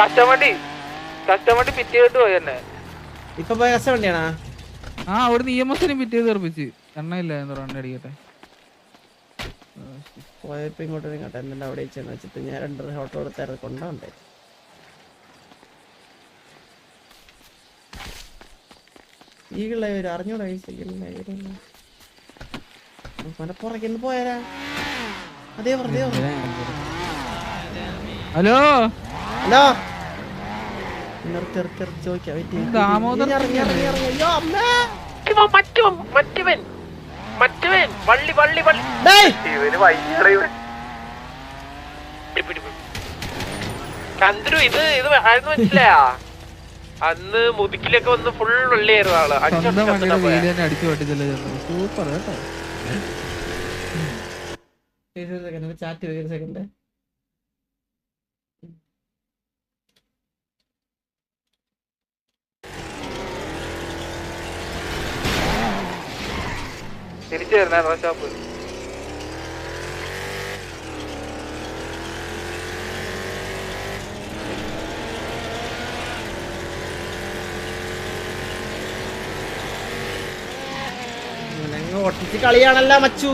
കഷ്ടമണ്ടി കഷ്ടമണ്ടി പിറ്റി കേട്ട് പോയി തന്നെ. ഇപ്പൊ പോയ കഷ്ട ആ അവിടെ പിറ്റേ എണ്ണയില്ല റണ്ണ അടിക്കട്ടെ. പോയപ്പോ ഇങ്ങോട്ട് അവിടെ ചെന്ന് വെച്ചിട്ട് ഞാൻ ഹോട്ടൽ കൊണ്ടോണ്ടേ അറിഞ്ഞൂടാ ഈ അതേ പറഞ്ഞു ഹലോ? ഹലോ? മറ്റവൻ മറ്റവൻ മറ്റവൻ. വള്ളി വള്ളി വള്ളി. ഇവന് ചന്ദ്രു ഇത് ഇത് ആയിരുന്നു മനസ്സിലായ? അന്ന് മുതുക്കിലൊക്കെ വന്ന് ഫുൾ വെള്ളിയായിരുന്നു ആൾ. അടിച്ചു സൂപ്പർ കേട്ടോ. ചാറ്റ് സെക്കൻഡ് തിരിച്ചു വരുന്ന ഷോപ്പ് അങ്ങ് ഒട്ടിച്ച് കളിയാണല്ല മച്ചു.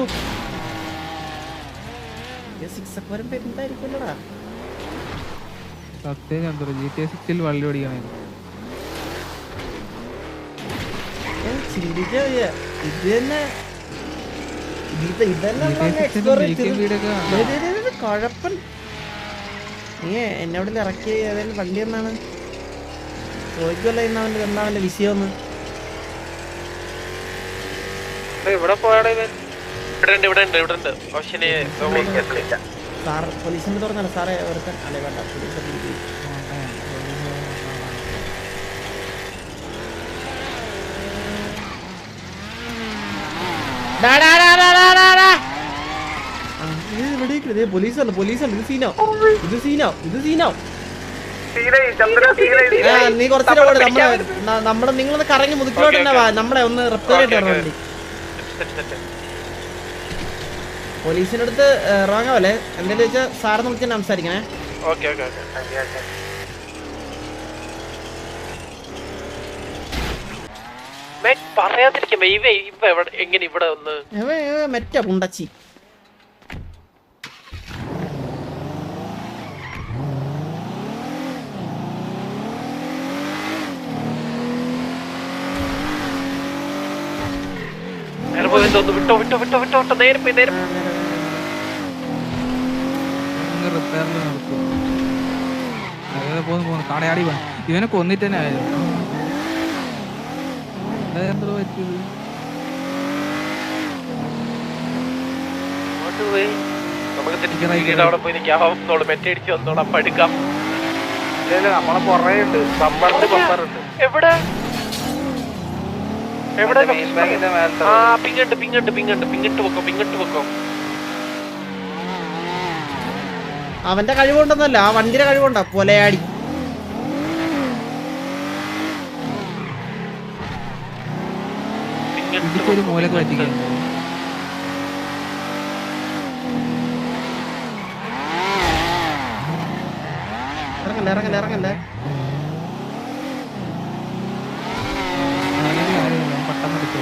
സിക്സ് ഒക്കെ വരുമ്പോ എന്തായിരിക്കുമല്ലോടാ? സത്യം ചന്ദ്ര ജി ടി സിക്സിൽ വള്ളി ഓടിക്കണേ. ചിന്തിക്കാ. ഇത് തന്നെ ഇത് ഇതന്നെ GTA നമ്മളങ്ങ് six ലും explore BK ചെയ്ത് വീടൊക്കെ ദേ, ദേ, ദേ, ദേ, കുഴപ്പം നീ എന്നെ ഇറക്കി? ഏതായാലും വണ്ടി എന്നാണ്? ചോദിക്കുമല്ലോ ഇന്ന് അവന്റെ എന്താ അവന്റെ വിഷയം ഇവിടെ പോയാടാ ഇവിടെ ഉണ്ട് ഇവിടെ ഉണ്ട് ഇവിടെ ഉണ്ട്. ഓപ്ഷന് സാർ പോലീസിന്റെ തുറന്നല്ല സാറേ ഒരുത്തൻ അല്ലേ വേണ്ട പോലീസ് പോലീസല്ല അല്ല ഇത് സീനോ ഇത് സീനോ ഇത് സീനോ ആ, നീ കുറച്ചു നമ്മളെ ന- നമ്മളെ നിങ്ങളൊന്ന് കറങ്ങി മുതുക്കിലോട്ട് തന്നെ വാ നമ്മളെ ഒന്ന് റിപ്പയർ ചെയ്തിട്ട് വരണം വണ്ടി. പോലീസിന്റെ അടുത്ത് ഇറങ്ങാവല്ലേ? എന്തായാലും വെച്ചാൽ സാറിന് തന്നെ സംസാരിക്കണേ. ഓക്കെ ഓക്കെ ഓക്കെ പറയാതിരിക്കുമ്പോ ഇവ ഇവ എവിടെ എങ്ങനെ ഇവിടെ ഒന്ന് മെറ്റ പുണ്ടച്ചി നേരെ പോയി ഒന്ന് വിട്ടോ വിട്ടോ വിട്ടോ വിട്ടോ വിട്ടോ. നേരെ പോയി നേരെ റിപ്പയറിൽ നിർത്തും അതെ പോന്ന് പോന്ന് കടയാടി പോയി. ഇവനെ കൊന്നിട്ട് തന്നെ ആയിരുന്നു എന്താ പറ്റിയത്? നമുക്ക് വീട് അവിടെ പോയി നിൽക്കാം. വന്നോളൂ. മെറ്റടിച്ച് വന്നോളാം. പടുക്കാം നമ്മളെ പുറകെ ഉണ്ട്. ബമ്പറുണ്ട് ബമ്പറുണ്ട് എവിടെ? എവിടെ ആ പിങ്ങണ്ട് പിങ്ങണ്ട് പിങ്ങണ്ട് പിങ്ങിട്ട് വെക്കോ പിങ്ങിട്ട് വെക്കോ. അവന്റെ കഴിവുണ്ടെന്നല്ല ആ വണ്ടിയുടെ കഴിവുണ്ടോ പൊലയാടി. ഇടിച്ചൊരു മൂലക്ക് പറ്റിക്കാൻ ഇറങ്ങല്ലേ ഇറങ്ങല്ലേ ഇറങ്ങല്ലേ പെട്ടെന്ന് എടുത്തു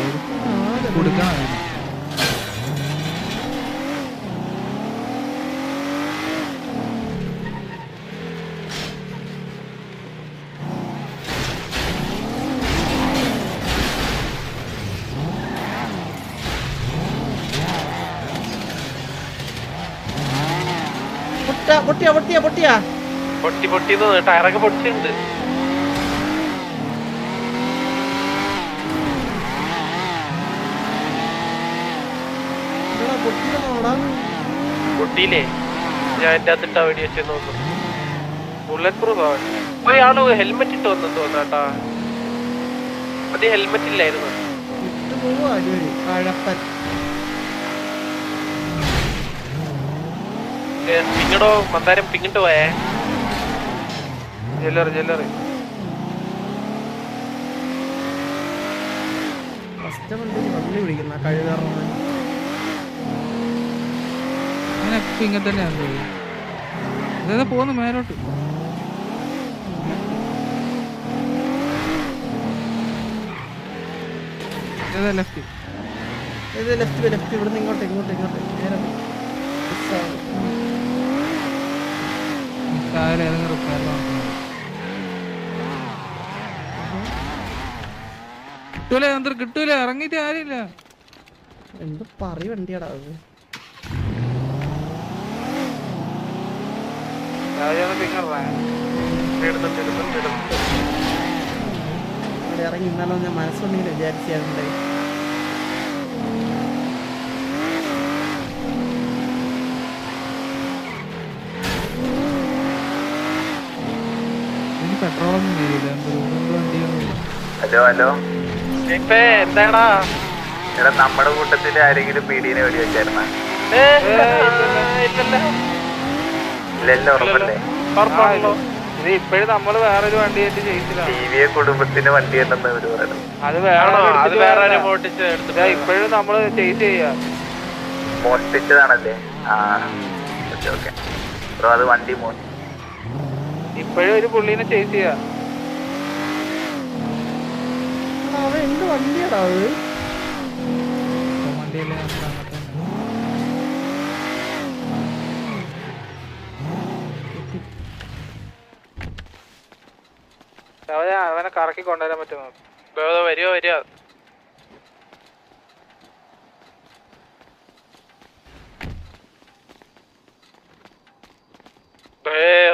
പൊട്ട പൊട്ടിയാ പൊട്ടിയാ പൊട്ടിയാ. പൊട്ടി പൊട്ടി ടയറൊക്കെ പൊട്ടിച്ചിട്ടുണ്ട് എടാ, പൊട്ടിയതാണോടാ? പൊട്ടിയില്ലേ ഞാൻ എന്റെ അകത്തിട്ടാ വേണ്ടി വെച്ചെന്ന് തോന്നുന്നു ബുള്ളറ്റ് പ്രൂഫ് ആവാൻ അയാൾ ഹെൽമെറ്റ് ഇട്ട് വന്നു തോന്നാട്ടാ. അത് ഹെൽമെറ്റ് ഇല്ലായിരുന്നു. പിങ്ങടോ മന്ദാരം പിങ്ങിട്ട് പോയേ. ജല്ലറി ജല്ലറി ഫസ്റ്റ് വണ്ടി പിടിക്കുന്ന കഴുകാറുണ്ട് അങ്ങനെയൊക്കെ ഇങ്ങനെ തന്നെയാണ് അതായത് പോകുന്നു മേലോട്ട്. ഇതേതാ ലെഫ്റ്റ് ലെഫ്റ്റ് ലെഫ്റ്റ് ഇങ്ങോട്ട് ഇങ്ങോട്ട് ഇങ്ങോട്ട്. നേരെ കിട്ടൂല ഇറങ്ങിട്ട് ഇറങ്ങിയിട്ട് ആരില്ല എന്ത് പറയണ്ടിയടാ അത്? അവിടെ ഇറങ്ങി ഇന്നാലോ ഞാൻ മനസ്സുണ്ടെങ്കിൽ വിചാരിച്ചായിരുന്നു. പെട്രോളൊന്നും ചെയ്തില്ല ഹലോ ഹലോ. ഇപ്പൊ എന്താടാ? എടാ നമ്മുടെ കൂട്ടത്തിൽ ആരെങ്കിലും പീഡീനെ വെടി ഇത് ഇപ്പോഴും നമ്മൾ വേറൊരു വണ്ടി ആയിട്ട് ചെയ്തില്ല കുടുംബത്തിന്റെ വണ്ടി അത് വേറെ ഇപ്പോഴും നമ്മൾ ചെയ്ത് ചെയ്യാ. മോഷ്ടിച്ചതാണല്ലേ? ആ. Okay okay. ബ്രോ അത് വണ്ടി മോഷ്ടി ഇപ്പോഴും ഒരു പുള്ളീനെ ചേസ് ചെയ്യാ. എന്ത് വണ്ടിയാടാ അത്? വണ്ടിയല്ലേ അവനെ അവനെ കറക്കി കൊണ്ടുവരാൻ പറ്റുമോ? വരുവോ വരുവോ?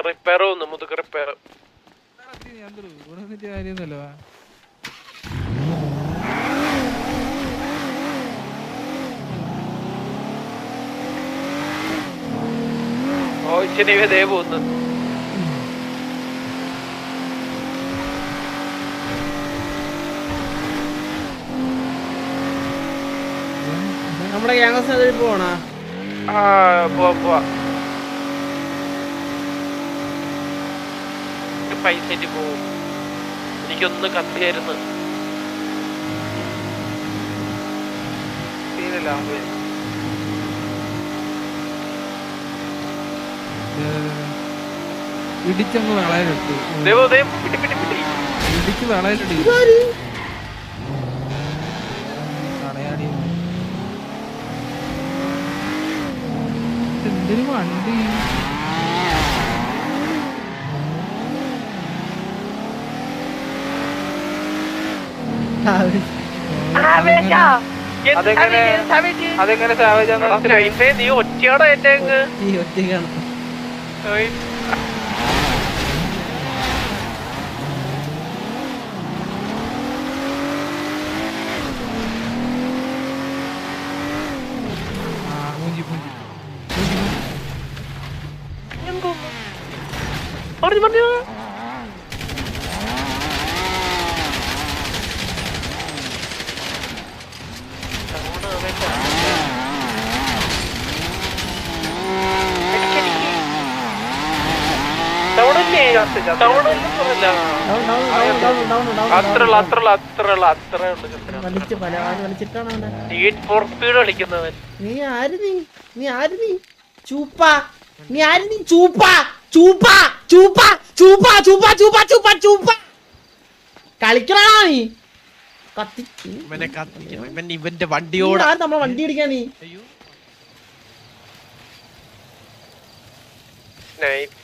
റിപ്പയർ വന്നു ഓ ഇച്ചിരി ഇവ ദേവ് നമ്മുടെ ക്യാമ്പസ് അതിൽ പോണോ? പൈസ പോവും എനിക്കൊന്ന് കത്തിയായിരുന്നു ഇടിച്ചങ്ങ് വളയിലിട്ട് ഇടിച്ച് വളയിലിട്ട് എന്തൊരു വണ്ടി. അതെങ്ങനെ? അതെങ്ങനെ സാവേജ് നീ ഒറ്റയോടെ ഏറ്റേക്ക് ഒറ്റയ്ക്കാണ്. പറഞ്ഞു പറഞ്ഞു അത്രയുള്ള നീ ആര് നീ? നീ ആര് നീ? ചൂപ്പ. നീ ആര് നീ? ചൂപ്പ. ചൂപ്പ ചൂപ്പ ചൂപ്പ ചൂപ്പ ചൂപ്പ ചൂപ്പ ചൂപ്പ. കളിക്കണോ നീ? കത്തി ഇവനെ കത്തിക്കണം. ഇവൻ ഇവന്റെ വണ്ടിയോട് നമ്മളെ വണ്ടി ഇടിക്കാ നീ? സ്നൈപ്പ്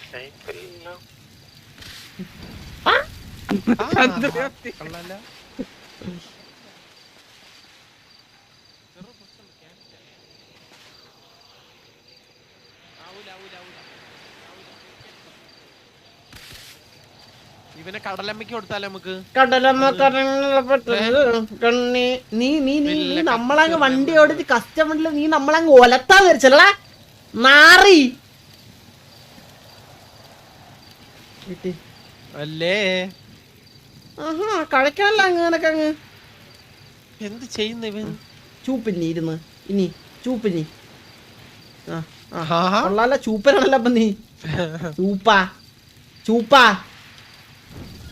കൊള്ളാലോ. കടലമ്മയ്ക്ക് കൊടുത്താലോ നമുക്ക്? കടലമ്മ കണ്ണി. നീ നീ നീ നീ നമ്മളങ്ങ് വണ്ടി ഓടിച്ച് കസ്റ്റമറിൽ നീ നമ്മളങ്ങ് ഒലത്താ വരച്ചല്ലടാ നാറി. അല്ലേ? ആഹാ കളിക്കാനല്ല അങ്ങനൊക്കെ അങ്ങ്. എന്ത് ചെയ്യുന്നു ഇവൻ? ചൂപ്പിനി ഇരുന്ന്. ഇനി ചൂപ്പിനി ആ. കൊള്ളാല ചൂപ്പനാണല്ലോ അപ്പൊ നീ. ചൂപ്പാ. ചൂപ്പാ.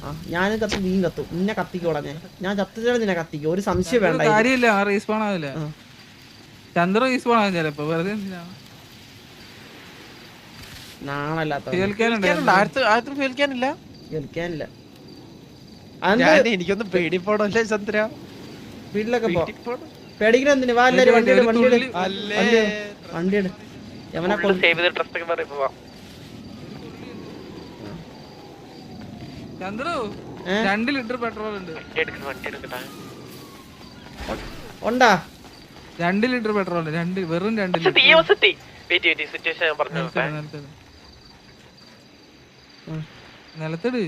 ആ ഞാനും കത്തും നീ കത്തും. നിന്നെ കത്തിക്കോടാ ഞാൻ. ഞാൻ ചത്തിച്ചാലും നിന്നെ കത്തിക്കും. ഒരു സംശയം വേണ്ട. കാര്യമില്ല റീസ്പോൺ ആവില്ല. ചന്ദ്ര റീസ്പോൺ ആവും ചിലപ്പോ. വെറുതെ കേൾക്കാനില്ല? എനിക്കൊന്ന് പേടിപ്പോടല്ലേ ചന്ദ്ര? വീട്ടിലൊക്കെ പോ. പേടിപ്പോണം. പേടിക്കണ എന്തിന്? വാ എല്ലാരും വണ്ടി എടു വണ്ടി വണ്ടി സേവ് ചെയ്ത ഡ്രസ് ഒക്കെ പറയുമ്പോ വാ. ചന്ദ്രു ഏ? രണ്ട് ലിറ്റർ പെട്രോൾ ഉണ്ട്. രണ്ട് ലിറ്റർ പെട്രോൾ ഉണ്ട്. രണ്ട് വെറും രണ്ട് ലിറ്റർ. വെയിറ്റ് വെയിറ്റ് സിറ്റുവേഷൻ ഞാൻ പറഞ്ഞു നിലത്തിട്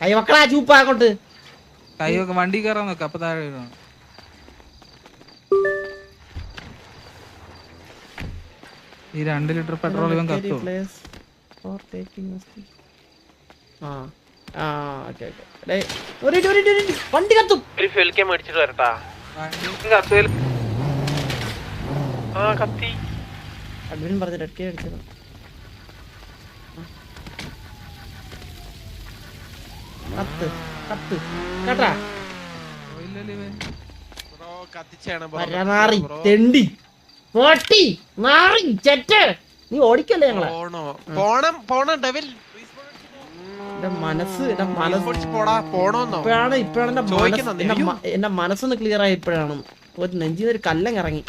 കൈ കൈയൊക്കെ വണ്ടി കയറാൻ നോക്ക അപ്പൊ താഴെ വീഴണം ഈ രണ്ട് ലിറ്റർ പെട്രോൾ ഇവൻ കത്തും ആ. ആ ഓക്കെ ഓക്കെ. വണ്ടി കത്തും. ഒരു ഫെൽക്കാൻ മേടിച്ചിട്ട് വരട്ടാ. കത്തുവൽ ആ കത്തി. അഡ്മിൻ പറഞ്ഞു റെഡ് കേ അടിച്ചത് കത്ത് കത്ത്. കേട്ടാ? പോയില്ലല്ലോ ഇവൻ. ബ്രോ കത്തിച്ചാണ് ബ്രോ. പരനാറി ബ്രോ. തെണ്ടി. പോട്ടി. നാറി. ചെറ്റ്. നീ ഓടിക്കല്ലേ ഞങ്ങളെ? പോണോ? പോണം പോണം ഡെവിൽ. മനസ്സ് ഇപ്പോഴാണ് ഇപ്പോഴാണ് എന്റെ എന്റെ മനസ്സൊന്ന് ക്ലിയർ ആയി ഇപ്പോഴാണ്. ഒരു നെഞ്ചിന്ന് ഒരു കല്ലങ്ങ് ഇറങ്ങി